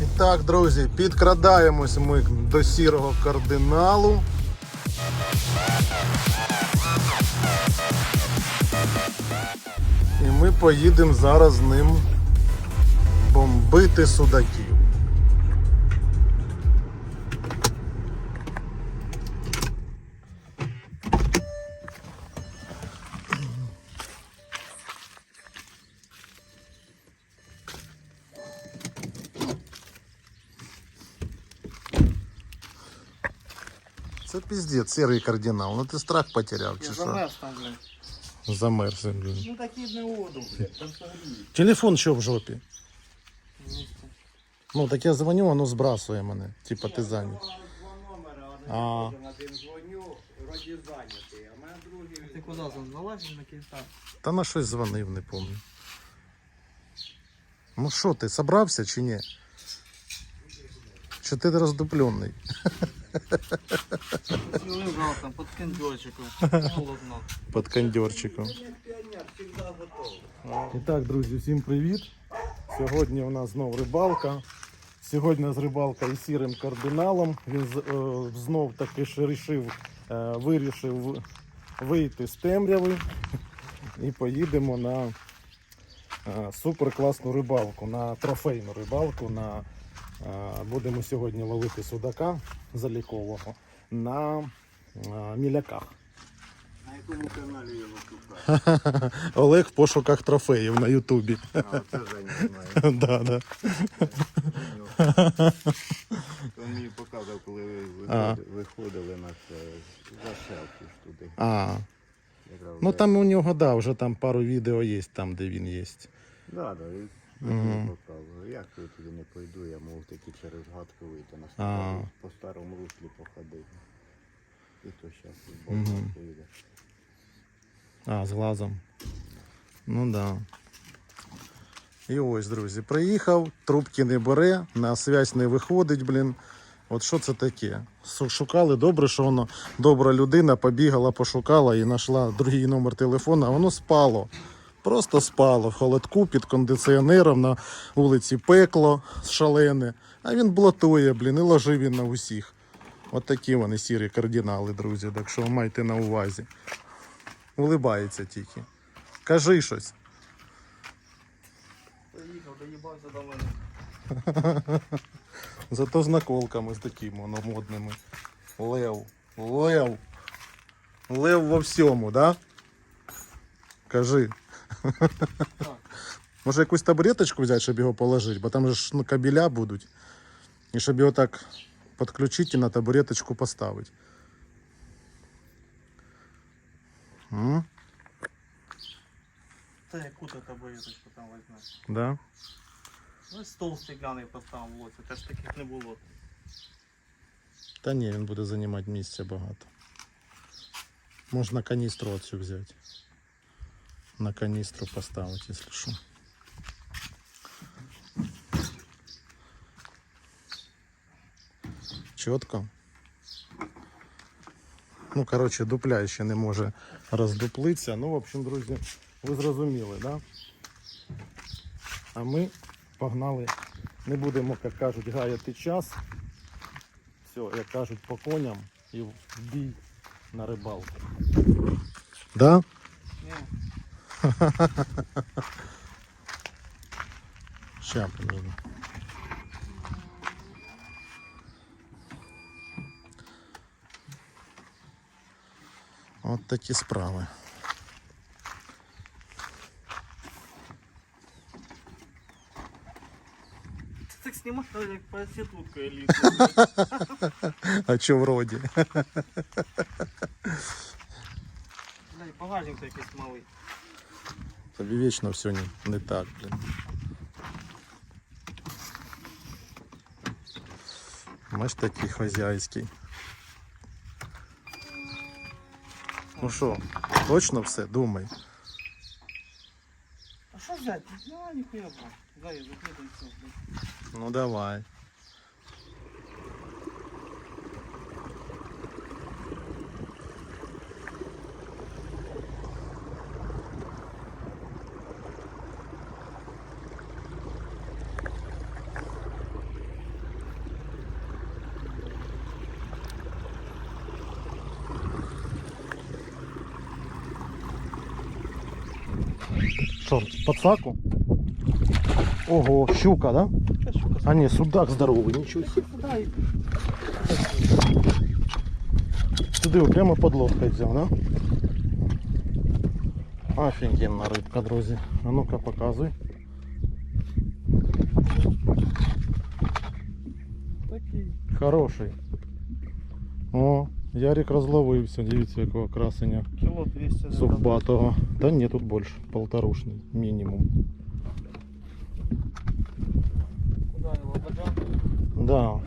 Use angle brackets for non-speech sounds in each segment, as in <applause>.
І так, друзі, підкрадаємось ми до сірого кардиналу. І ми поїдемо зараз з ним бомбити судаків. Це піздець, сірий кардинал. Ну ти страх потеряв, чи Я що? замерз там, блядь. Замерз, блін. Ну такі не воду, блядь, там. Телефон що в жопі? Ну так я дзвоню, воно збрасує мене. Типа ти зайнят. Два номера, А. один один дзвоню, вроді зайнятий, а в мене другий... Ти куди там, на кінта? Та на щось дзвонив, не пам'ятаю. Ну що ти, собрався чи ні? Чи ти роздуплений? <laughs> Лежав там, під кендьочиком, холодно. Під кондьорчиком. І так, друзі, всім привіт. Сьогодні у нас знов рибалка. Сьогодні з рибалка із сірим кардиналом. Він е, знов таки ж рішив, е, вирішив вийти з темряви і поїдемо на е, супер класну рибалку, на трофейну рибалку. На, будемо сьогодні ловити судака залікового на е, міляках. На якому каналі його шукати? <laughs> Олег в пошуках трофеїв на Ютубі. А, це Женя знає. <laughs> Він мені показав, коли ви виходили, на це, за селфі ж туди. А, ну там у нього, да, вже там пару відео є, там, де він є. Да, да, показував. Як я туди не пойду, я мов таки через гадку вийти на старому, по старому руслі походити. І то зараз mm поїде. А, з глазом. Ну да. І ось, друзі, приїхав, трубки не бере, на связь не виходить, блін. От що це таке? Шукали добре, що воно добра людина побігала, пошукала і знайшла другий номер телефона, а воно спало. Просто спало в холодку під кондиціонером на вулиці пекло шалене. А він блатує, блін, і ложив він на усіх. От такі вони сірі кардинали, друзі. Так що майте на увазі. Улибається тільки. Кажи щось. Поїхав, доїбався до мене. <laughs> Зато з наколками з такими модними. Лев. Лев. Лев во всьому, да? Кажи. <laughs> Може якусь табуреточку взяти, щоб його положити, бо там же ж ну, кабеля будуть. І щоб його так підключити і на табуреточку поставити. М? Та яку ти табуреточку там візьмеш? Да? Ну, стол стеклянний поставив в лоці, теж таких не було. Та ні, він буде займати місця багато. Можна каністру оцю взяти. На каністру поставити, якщо що. Чітко. Ну, коротше, дупля ще не може роздуплитися. Ну, в общем, друзі, ви зрозуміли, да? А ми погнали. Не будемо, як кажуть, гаяти час. Все, як кажуть, по коням і в бій на рибалку. Да? Ні. Ща примерно. От такі справи. Ти так знімаєш, як проституткою лізе. <laughs> А чо вроді? Дай багажник якийсь малий. Тобі вічно все не, не так, блін. Ми ж такий хазяйський. Ну що, точно все? Думай. А що взяти? Ну, ніхуя бра. Дай, закрити все. блядь. Ну давай. що, пацаку? Ого, щука, да? А ні, судак здоровий, нічого. себе. Дай. Туди о, прямо під лодкою взяв, да? Офігенна рибка, друзі. А ну-ка показуй. Такий. Хороший. О, Ярик розловився, дивіться, якого красення. Кіло 200 Суббатого. Та ні, тут більше, полторушний мінімум. Куда баджан? Да.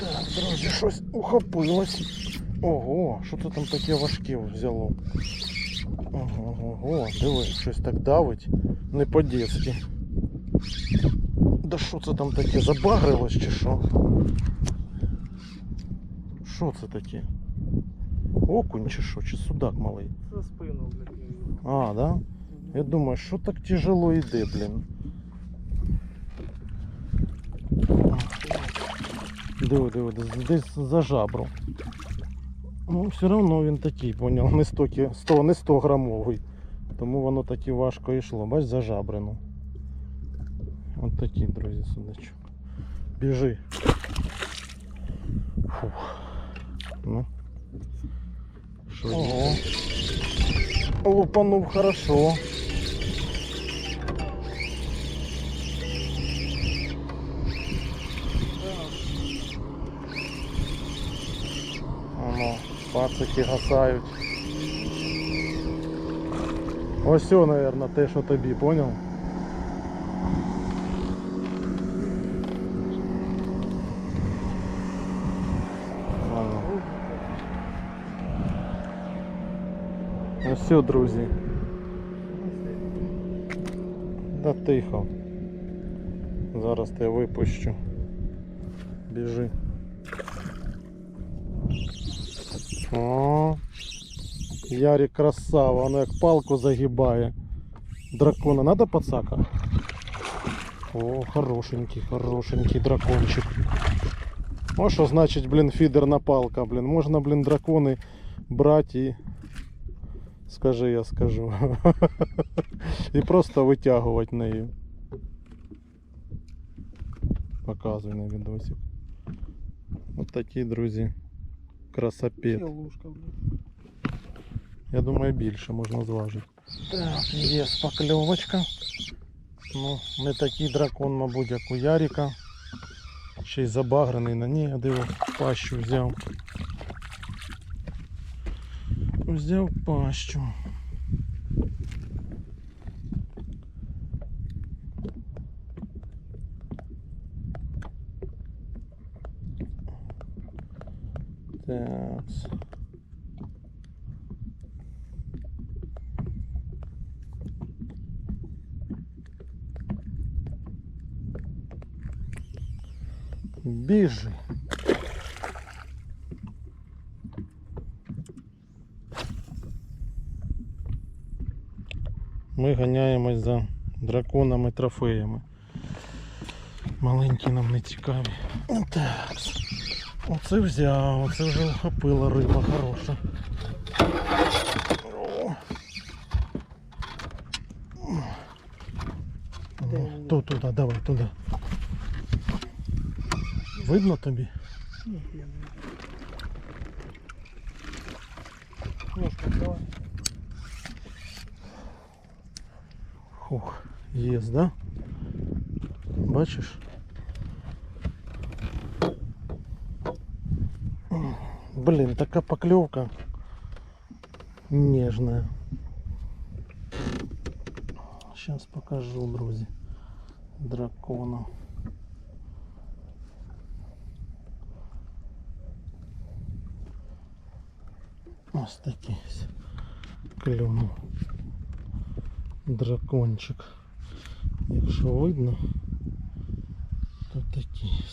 Так, друзі, щось ухопилось. Ого, що це там таке важке взяло? Ого, ого, диви, щось так давить. Не по-дєцьки. Да що це там таке? Забагрилось чи що? Що це таке? Окунь чи що? Чи судак малий? За спину, блядь. А, да? Я думаю, що так тяжело йде, блін. Диви, диви, десь- за жабру. Ну, все одно він такий, поняв, не 100, 100, не 100 грамовий. Тому воно так і важко йшло. Бач, за жабрину. От такий, друзі, судачок. Біжи. Фух. Ну. Що Ого. Лупанув хорошо. Пацики гасають. Ось все, наверное, те, що тобі? Ладно. Ну все, друзі. Да тихо. Зараз тебе випущу. Біжи. О, Ярик красава, воно як палку загибає. Дракона надо пацака? О, хорошенький, хорошенький дракончик. О, що значить, блін, фідерна палка, блін. Можна, блін, дракони брати і. Скажи, я скажу. <laughs> І просто витягувати нею. Показуй на відосик. От такі, друзі. Кілушка. Я думаю, більше можна зважити. Так, є спакльовочка. Ну, не такий дракон, мабуть, як у Яріка. Ще й забагрений на ній, я диво пащу взяв. Взяв пащу. Так. Біжи. Ми ганяємось за драконами трофеями. Маленькі нам не цікаві. Так. Оце взяв, оце вже охопила риба хороша. О. Ну, Тут, туди, давай, туди. Видно тобі? Ні, я не. Ложку давай. Хух, є, да? Бачиш? М, Блін, така покльовка нежная. Сейчас покажу, друзі. Дракона. Такий ось клюнув. дракончик. Якщо видно, то такий.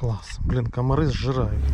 Клас. Блін, комари зжирають.